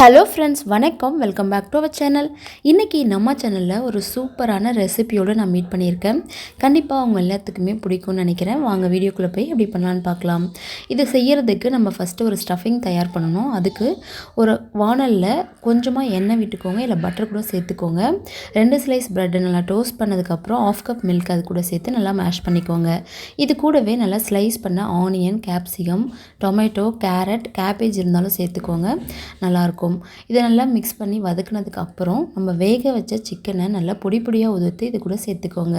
Hello friends வணக்கம். Welcome back to our channel இன்றைக்கி நம்ம சேனலில் ஒரு சூப்பரான ரெசிபியோடு நான் மீட் பண்ணியிருக்கேன். கண்டிப்பாக அவங்க எல்லாத்துக்குமே பிடிக்கும்னு நினைக்கிறேன். வாங்க வீடியோக்குள்ளே போய் எப்படி பண்ணலான்னு பார்க்கலாம். இதை செய்கிறதுக்கு நம்ம ஃபஸ்ட்டு ஒரு ஸ்டஃபிங் தயார் பண்ணணும். அதுக்கு ஒரு வானலில் கொஞ்சமாக எண்ணெய் விட்டுக்கோங்க. இல்லை பட்டர் கூட சேர்த்துக்கோங்க. ரெண்டு ஸ்லைஸ் ப்ரெட்டை நல்லா டோஸ்ட் பண்ணதுக்கப்புறம் ஆஃப் கப் மில்க் அது கூட சேர்த்து நல்லா மேஷ் பண்ணிக்கோங்க. இது கூடவே நல்லா ஸ்லைஸ் பண்ண onion capsicum tomato carrot cabbage இருந்தாலும் சேர்த்துக்கோங்க. நல்லாயிருக்கும் இதை நல்லா மிக்ஸ் பண்ணி வதக்குனதுக்கப்புறம் நம்ம வேக வச்ச சிக்கனை நல்லா பொடி பொடியாக உதுத்து இது கூட சேர்த்துக்கோங்க.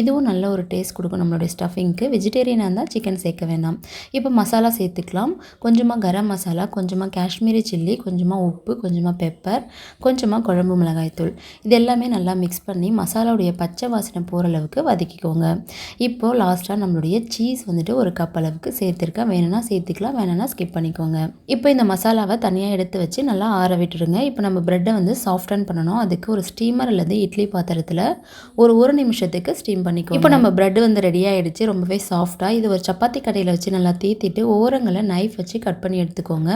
இதுவும் நல்ல ஒரு டேஸ்ட் கொடுக்கும் நம்மளுடைய ஸ்டஃபிங்க்கு வெஜிடேரியனாக இருந்தால் சிக்கன் சேர்க்க வேண்டாம். இப்போ மசாலா சேர்த்துக்கலாம். கொஞ்சமாக கரம் மசாலா கொஞ்சமாக காஷ்மீரி சில்லி கொஞ்சமாக உப்பு கொஞ்சமாக பெப்பர் கொஞ்சமாக குழம்பு மிளகாய்த்தூள். இது எல்லாமே நல்லா மிக்ஸ் பண்ணி மசாலாவுடைய பச்சை வாசனை போகிற அளவுக்கு வதக்கிக்கோங்க. இப்போது லாஸ்ட்டாக நம்மளுடைய சீஸ் வந்துட்டு ஒரு கப் அளவுக்கு சேர்த்துருக்கேன். வேணும்னா சேர்த்துக்கலாம் வேணும்னா ஸ்கிப் பண்ணிக்கோங்க. இப்போ இந்த மசாலாவை தனியாக எடுத்து வச்சு நல்லா ஆற விட்டுருங்க இப்போ நம்ம ப்ரெட்டை வந்து சாஃப்டன் பண்ணணும். அதுக்கு ஒரு ஸ்டீமர் அல்லது இட்லி பாத்திரத்தில் ஒரு ஒரு நிமிஷத்துக்கு ஸ்டீம் பண்ணிக்கோ இப்போ நம்ம ப்ரெட் வந்து ரெடி ஆகிடுச்சு ரொம்பவே சாஃப்டாக இது ஒரு சப்பாத்தி கடையில் வச்சு நல்லா தீத்திட்டு ஓரங்களை நைஃப் வச்சு கட் பண்ணி எடுத்துக்கோங்க.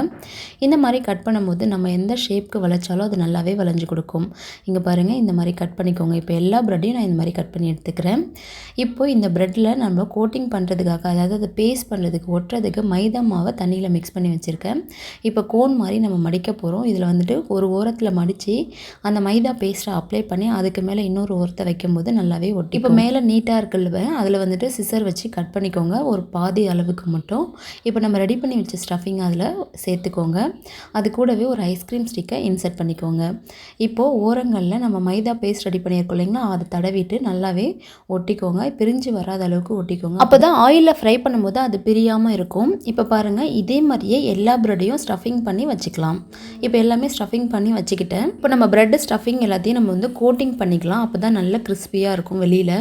இந்த மாதிரி கட் பண்ணும்போது நம்ம எந்த ஷேப்க்கு வளைச்சாலும் அது நல்லாவே வளைஞ்சு கொடுக்கும். இங்கே பாருங்கள் இந்த மாதிரி கட் பண்ணிக்கோங்க. இப்போ எல்லா ப்ரெட்டையும் நான் இந்த மாதிரி கட் பண்ணி எடுத்துக்கிறேன். இப்போ இந்த ப்ரெட்டில் நம்ம கோட்டிங் பண்ணுறதுக்காக அதாவது அதை பேஸ்ட் பண்ணுறதுக்கு ஒட்டுறதுக்கு மைதா மாவை தண்ணியில் மிக்ஸ் பண்ணி வச்சுருக்கேன். இப்போ கோன் மாதிரி நம்ம மடிக்க போகிறோம் போகிறோம் இதில் வந்துட்டு ஒரு ஓரத்தில் மடித்து அந்த மைதா பேஸ்ட்டை அப்ளை பண்ணி அதுக்கு மேலே இன்னொரு ஓரத்தை வைக்கும்போது நல்லாவே ஒட்டி இப்போ மேலே நீட்டாக இருக்குல்ல அதில் வந்துட்டு சிசர் வச்சு கட் பண்ணிக்கோங்க. ஒரு பாதி அளவுக்கு மட்டும். இப்போ நம்ம ரெடி பண்ணி வச்ச ஸ்டஃபிங் அதில் சேர்த்துக்கோங்க. அது கூடவே ஒரு ஐஸ்கிரீம் ஸ்டிக்கை இன்சர்ட் பண்ணிக்கோங்க. இப்போது ஓரங்களில் நம்ம மைதா பேஸ்ட் ரெடி பண்ணியிருக்கோம் இல்லைங்களா அதை தடவிட்டு நல்லாவே ஒட்டிக்கோங்க. பிரிஞ்சு வராத அளவுக்கு ஒட்டிக்கோங்க. அப்போ தான் ஆயிலில் ஃப்ரை பண்ணும்போது அது பிரியாமல் இருக்கும். இப்போ பாருங்கள் இதே மாதிரியே எல்லா ப்ரெட்டையும் ஸ்டஃபிங் பண்ணி வச்சுக்கலாம். இப்போ எல்லாமே ஸ்டஃபிங் பண்ணி வச்சுக்கிட்டேன். இப்போ நம்ம ப்ரெட் ஸ்டஃபிங் எல்லாத்தையும் நம்ம வந்து கோட்டிங் பண்ணிக்கலாம். அப்போ தான் நல்ல கிறிஸ்பியாக இருக்கும் வெளியில்.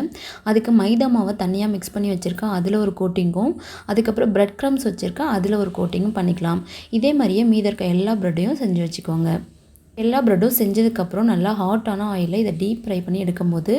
அதுக்கு மைதா மாவை தனியாக மிக்ஸ் பண்ணி வச்சுருக்கேன். அதில் ஒரு கோட்டிங்கும் அதுக்கப்புறம் ப்ரெட் க்ரம்ஸ் வச்சுருக்கேன். அதில் ஒரு கோட்டிங்கும் பண்ணிக்கலாம். இதே மாதிரியே மீத இருக்க எல்லா ப்ரெட்டையும் செஞ்சு வச்சுக்கோங்க. எல்லா ப்ரெட்டும் செஞ்சதுக்கப்புறம் நல்லா ஹாட்டான ஆயிலில் இதை டீப் ஃப்ரை பண்ணி எடுக்கும்போது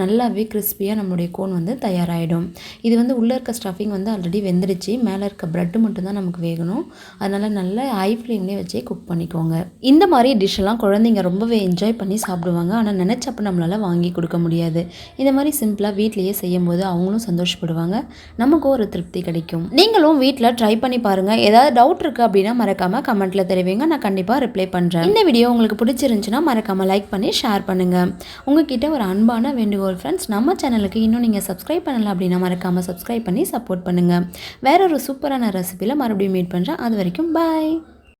நல்லாவே கிறிஸ்பியாக நம்மளுடைய கோன் வந்து தயாராகிடும் இது வந்து உள்ளே இருக்க ஸ்டஃபிங் வந்து ஆல்ரெடி வெந்துடுச்சு. மேலே இருக்க ப்ரெட்டு மட்டும்தான் நமக்கு வேகணும். அதனால் நல்லா ஹை ஃப்ளேம்லேயே வச்சே குக் பண்ணிக்கோங்க. இந்த மாதிரி டிஷ்ஷெல்லாம் குழந்தைங்க ரொம்பவே என்ஜாய் பண்ணி சாப்பிடுவாங்க. ஆனால் நினச்சப்ப நம்மளால் வாங்கி கொடுக்க முடியாது. இந்த மாதிரி சிம்பிளாக வீட்லேயே செய்யும்போது அவங்களும் சந்தோஷப்படுவாங்க. நமக்கும் ஒரு திருப்தி கிடைக்கும். நீங்களும் வீட்டில் ட்ரை பண்ணி பாருங்கள் ஏதாவது டவுட் இருக்குது அப்படின்னா மறக்காமல் கமெண்ட்டில் தெரிவிங்க. நான் கண்டிப்பாக ரிப்ளை பண்ணுறேன் இந்த வீடியோ உங்களுக்கு உங்களுக்கு பிடிச்சிருந்துச்சுன்னா மறக்காமல் லைக் பண்ணி ஷேர் பண்ணுங்கள் உங்ககிட்ட ஒரு அன்பான வேண்டுகோள் ஃப்ரெண்ட்ஸ் நம்ம சேனலுக்கு இன்னும் நீங்கள் சப்ஸ்கிரைப் பண்ணலை அப்படின்னா மறக்காமல் சப்ஸ்கிரைப் பண்ணி சப்போர்ட் பண்ணுங்கள் வேற ஒரு சூப்பரான ரெசிபியில் மறுபடியும் மீட் பண்ணுறேன் அது வரைக்கும் பாய்